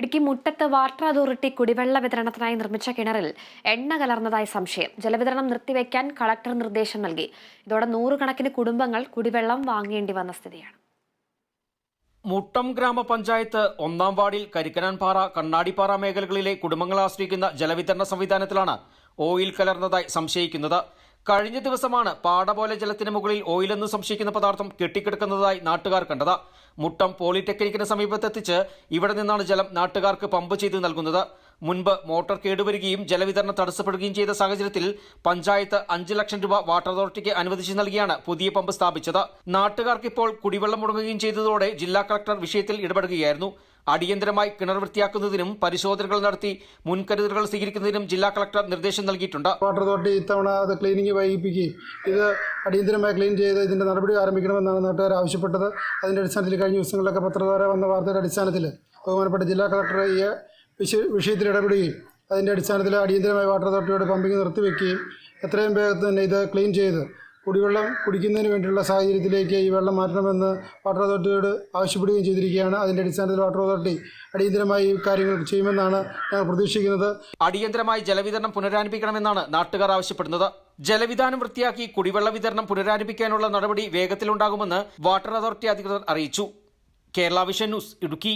ഇടുക്കി മുട്ടത്ത് water authority കുടിവെള്ള വിതരണത്തിനായി നിർമ്മിച്ച കിണറിൽ എണ്ണ കലർന്നതായി സംശയം. ജലവിതരണം നിർത്തിവെക്കാൻ കളക്ടർ നിർദ്ദേശം നൽകി. ഇതോടെ നൂറുകണക്കിന് കുടുംബങ്ങൾ കുടിവെള്ളം വാങ്ങേണ്ടി വന്ന സ്ഥിതിയാണ്. മുട്ടം ഗ്രാമപഞ്ചായത്ത് ഒന്നാം വാർഡിൽ കരിക്കനാൻപാറ കണ്ണാടിപ്പാറ മേഖലകളിലെ കുടുംബങ്ങളെ ആശ്രയിക്കുന്ന ജലവിതരണ സംവിധാനത്തിലാണ് ഓയിൽ കലർന്നതായി സംശയിക്കുന്നത്. കഴിഞ്ഞ ദിവസമാണ് പാട പോലെ ജലത്തിന് മുകളിൽ ഓയിലെന്ന് സംശയിക്കുന്ന പദാർത്ഥം കെട്ടിക്കിടക്കുന്നതായി നാട്ടുകാർ കണ്ടത്. മുട്ടം പോളിടെക്നിക്കിന് സമീപത്തെത്തിച്ച് ഇവിടെ നിന്നാണ് ജലം നാട്ടുകാർക്ക് പമ്പ് ചെയ്ത് നൽകുന്നത്. മുൻപ് മോട്ടോർ കേടുവരികയും ജലവിതരണം തടസ്സപ്പെടുകയും ചെയ്ത സാഹചര്യത്തിൽ പഞ്ചായത്ത് അഞ്ച് ലക്ഷം രൂപ വാട്ടർ അതോറിറ്റിക്ക് അനുവദിച്ചു നൽകിയാണ് പുതിയ പമ്പ് സ്ഥാപിച്ചത്. നാട്ടുകാർക്ക് ഇപ്പോൾ കുടിവെള്ളം മുടങ്ങുകയും ചെയ്തതോടെ ജില്ലാ കളക്ടർ വിഷയത്തിൽ ഇടപെടുകയായിരുന്നു. അടിയന്തരമായി കിണർ വൃത്തിയാക്കുന്നതിനും പരിശോധനകൾ നടത്തി മുൻകരുതലുകൾ സ്വീകരിക്കുന്നതിനും ജില്ലാ കളക്ടർ നിർദ്ദേശം നൽകിയിട്ടുണ്ട്. വാട്ടർ അതോറിറ്റി ഇത്തവണ അത് ക്ലീനിങ് വൈകിപ്പിക്കുകയും ഇത് അടിയന്തരമായി ക്ലീൻ ചെയ്ത് ഇതിന്റെ നടപടി ആരംഭിക്കണമെന്നാണ് നാട്ടുകാർ ആവശ്യപ്പെട്ടത്. അതിന്റെ അടിസ്ഥാനത്തിൽ കഴിഞ്ഞ ദിവസങ്ങളിലൊക്കെ പത്രദ്വാര വന്ന വാർത്തയുടെ അടിസ്ഥാനത്തിൽ ബഹുമാനപ്പെട്ട ജില്ലാ കളക്ടർ ഈ വിഷയത്തിൽ ഇടപെടുകയും അതിന്റെ അടിസ്ഥാനത്തിൽ അടിയന്തരമായി വാട്ടർ അതോറിറ്റിയുടെ പമ്പിങ് നിർത്തിവെക്കുകയും എത്രയും വേഗത്തിൽ തന്നെ ഇത് ക്ലീൻ ചെയ്ത് കുടിവെള്ളം കുടിക്കുന്നതിന് വേണ്ടിയുള്ള സാഹചര്യത്തിലേക്ക് ഈ വെള്ളം മാറ്റണമെന്ന് വാട്ടർ അതോറിറ്റിയോട് ആവശ്യപ്പെടുകയും ചെയ്തിരിക്കുകയാണ്. അതിന്റെ അടിസ്ഥാനത്തിൽ വാട്ടർ അതോറിറ്റി അടിയന്തരമായി കാര്യങ്ങൾ ചെയ്യുമെന്നാണ് ഞങ്ങൾ പ്രതീക്ഷിക്കുന്നത്. അടിയന്തരമായി ജലവിതരണം പുനരാരംഭിക്കണമെന്നാണ് നാട്ടുകാർ ആവശ്യപ്പെടുന്നത്. ജലവിധാനം വൃത്തിയാക്കി കുടിവെള്ള വിതരണം പുനരാരംഭിക്കാനുള്ള നടപടി വേഗത്തിലുണ്ടാകുമെന്ന് വാട്ടർ അതോറിറ്റി അധികൃതർ അറിയിച്ചു. Kerala vision news Idukki.